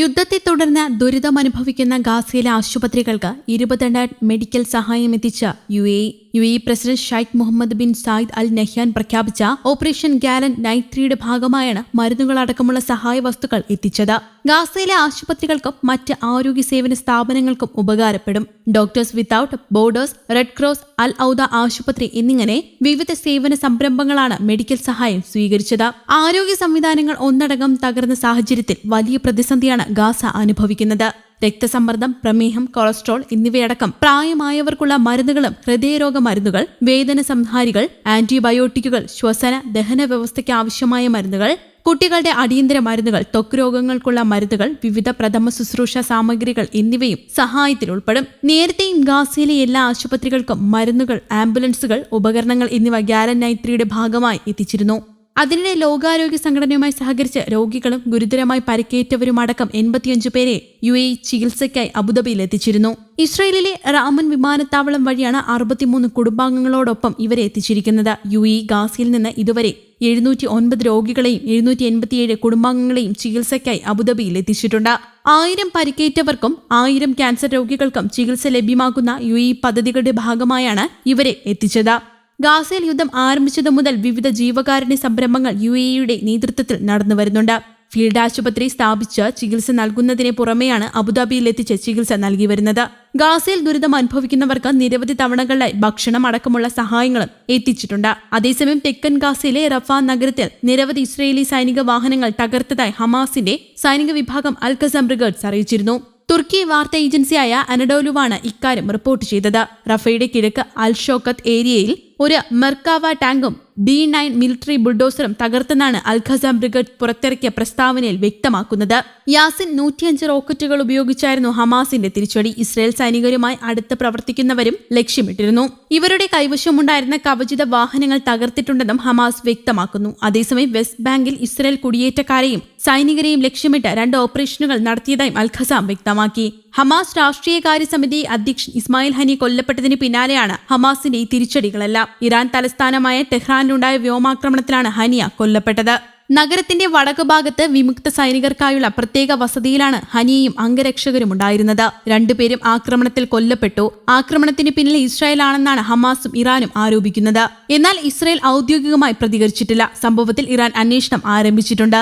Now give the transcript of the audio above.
യുദ്ധത്തെ ദുരിതമനുഭവിക്കുന്ന ഗാസയിലെ ആശുപത്രികൾക്ക് ഇരുപത്തിരണ്ട് മെഡിക്കൽ സഹായം എത്തിച്ച U A U A president Sheikh Mohamed bin Zayed Al Nahyan പ്രഖ്യാപിച്ച ഓപ്പറേഷൻ ഗാലൻ നൈറ്റ് ത്രീയുടെ ഭാഗമായാണ് മരുന്നുകളടക്കമുള്ള സഹായ വസ്തുക്കൾ എത്തിച്ചത്. ഗാസയിലെ ആശുപത്രികൾക്കും മറ്റ് ആരോഗ്യ സേവന സ്ഥാപനങ്ങൾക്കും ഉപകാരപ്പെടും. Doctors Without Borders Red Cross Al Awda ആശുപത്രി എന്നിങ്ങനെ വിവിധ സേവന സംരംഭങ്ങളാണ് മെഡിക്കൽ സഹായം സ്വീകരിച്ചത്. ആരോഗ്യ സംവിധാനങ്ങൾ ഒന്നടങ്കം തകർന്ന സാഹചര്യത്തിൽ വലിയ പ്രതിസന്ധിയാണ് ഗാസ അനുഭവിക്കുന്നത്. രക്തസമ്മർദ്ദം പ്രമേഹം കൊളസ്ട്രോൾ എന്നിവയടക്കം പ്രായമായവർക്കുള്ള മരുന്നുകളും ഹൃദയരോഗ മരുന്നുകൾ വേദന സംഹാരികൾ ആന്റിബയോട്ടിക്കുകൾ ശ്വസന ദഹന വ്യവസ്ഥയ്ക്ക് ആവശ്യമായ മരുന്നുകൾ കുട്ടികളുടെ അടിയന്തര മരുന്നുകൾ ത്വക്ക് രോഗങ്ങൾക്കുള്ള മരുന്നുകൾ വിവിധ പ്രഥമ ശുശ്രൂഷ സാമഗ്രികൾ എന്നിവയും സഹായത്തിൽ ഉൾപ്പെടും. നേരത്തെയും ഗാസയിലെ എല്ലാ ആശുപത്രികൾക്കും മരുന്നുകൾ ആംബുലൻസുകൾ ഉപകരണങ്ങൾ എന്നിവ ഗ്യാരൻ നൈത്രിയുടെ ഭാഗമായി എത്തിച്ചിരുന്നു. അതിനിടെ ലോകാരോഗ്യ സംഘടനയുമായി സഹകരിച്ച് രോഗികളും ഗുരുതരമായി പരിക്കേറ്റവരുമടക്കം എൺപത്തിയഞ്ചു പേരെ യു എ ചികിത്സയ്ക്കായി അബുദാബിയിൽ എത്തിച്ചിരുന്നു. ഇസ്രയേലിലെ റാമൻ വിമാനത്താവളം വഴിയാണ് അറുപത്തിമൂന്ന് കുടുംബാംഗങ്ങളോടൊപ്പം ഇവരെ എത്തിച്ചിരിക്കുന്നത്. യു എ ഗാസിയിൽ നിന്ന് ഇതുവരെ എഴുന്നൂറ്റി ഒൻപത് രോഗികളെയും എഴുന്നൂറ്റി എൺപത്തിയേഴ് കുടുംബാംഗങ്ങളെയും ചികിത്സയ്ക്കായി അബുദാബിയിൽ എത്തിച്ചിട്ടുണ്ട്. ആയിരം പരിക്കേറ്റവർക്കും ആയിരം ക്യാൻസർ രോഗികൾക്കും ചികിത്സ ലഭ്യമാക്കുന്ന യു ഇ പദ്ധതികളുടെ ഭാഗമായാണ് ഇവരെ എത്തിച്ചത്. ഗാസയിൽ യുദ്ധം ആരംഭിച്ചതു മുതൽ വിവിധ ജീവകാരുണ്യ സംരംഭങ്ങൾ യു എയുടെ നേതൃത്വത്തിൽ നടന്നു വരുന്നുണ്ട്. ഫീൽഡ് ആശുപത്രി സ്ഥാപിച്ച് ചികിത്സ നൽകുന്നതിന് പുറമെയാണ് അബുദാബിയിൽ എത്തിച്ച് ചികിത്സ നൽകി വരുന്നത്. ഗാസയിൽ ദുരിതം അനുഭവിക്കുന്നവർക്ക് നിരവധി തവണകളിലായി ഭക്ഷണം അടക്കമുള്ള സഹായങ്ങളും എത്തിച്ചിട്ടുണ്ട്. അതേസമയം തെക്കൻ ഗാസയിലെ റഫാ നഗരത്തിൽ നിരവധി ഇസ്രയേലി സൈനിക വാഹനങ്ങൾ തകർത്തതായി ഹമാസിന്റെ സൈനിക വിഭാഗം അൽക്കസം ബ്രിഗേഡ്സ് അറിയിച്ചിരുന്നു. തുർക്കി വാർത്താ ഏജൻസിയായ അനഡോലുവാണ് ഇക്കാര്യം റിപ്പോർട്ട് ചെയ്തത്. റഫയുടെ കിഴക്ക് അൽ ഷോക്കത്ത് ഏരിയയിൽ ഒരു മെർക്കാവ ടാങ്കും ഡി നയൻ മിലിറ്ററി ബുൾഡോസറും തകർത്തെന്നാണ് അൽഖസാം ബ്രിഗേഡ് പുറത്തിറക്കിയ പ്രസ്താവനയിൽ വ്യക്തമാക്കുന്നത്. യാസിൻ നൂറ്റിയഞ്ച് റോക്കറ്റുകൾ ഉപയോഗിച്ചായിരുന്നു ഹമാസിന്റെ തിരിച്ചടി. ഇസ്രയേൽ സൈനികരുമായി അടുത്ത് പ്രവർത്തിക്കുന്നവരും ലക്ഷ്യമിട്ടിരുന്നു. ഇവരുടെ കൈവശമുണ്ടായിരുന്ന കവചിത വാഹനങ്ങൾ തകർത്തിട്ടുണ്ടെന്നും ഹമാസ് വ്യക്തമാക്കുന്നു. അതേസമയം വെസ്റ്റ് ബാങ്കിൽ ഇസ്രയേൽ കുടിയേറ്റക്കാരെയും സൈനികരെയും ലക്ഷ്യമിട്ട് രണ്ട് ഓപ്പറേഷനുകൾ നടത്തിയതായും അൽഖസാം വ്യക്തമാക്കി. ഹമാസ് രാഷ്ട്രീയകാര്യ സമിതി അധ്യക്ഷൻ ഇസ്മായിൽ ഹനി കൊല്ലപ്പെട്ടതിന് പിന്നാലെയാണ് ഹമാസിന്റെ ഈ തിരിച്ചടികളെല്ലാം. ഇറാൻ തലസ്ഥാനമായ ടെഹ്റാനിലുണ്ടായ വ്യോമാക്രമണത്തിലാണ് ഹനിയ കൊല്ലപ്പെട്ടത്. നഗരത്തിന്റെ വടക്കു ഭാഗത്ത് വിമുക്ത സൈനികർക്കായുള്ള പ്രത്യേക വസതിയിലാണ് ഹനിയയും അംഗരക്ഷകരും ഉണ്ടായിരുന്നത്. രണ്ടുപേരും ആക്രമണത്തിൽ കൊല്ലപ്പെട്ടു. ആക്രമണത്തിന് പിന്നിൽ ഇസ്രായേൽ ആണെന്നാണ് ഹമാസും ഇറാനും ആരോപിക്കുന്നത്. എന്നാൽ ഇസ്രായേൽ ഔദ്യോഗികമായി പ്രതികരിച്ചിട്ടില്ല. സംഭവത്തിൽ ഇറാൻ അന്വേഷണം ആരംഭിച്ചിട്ടുണ്ട്.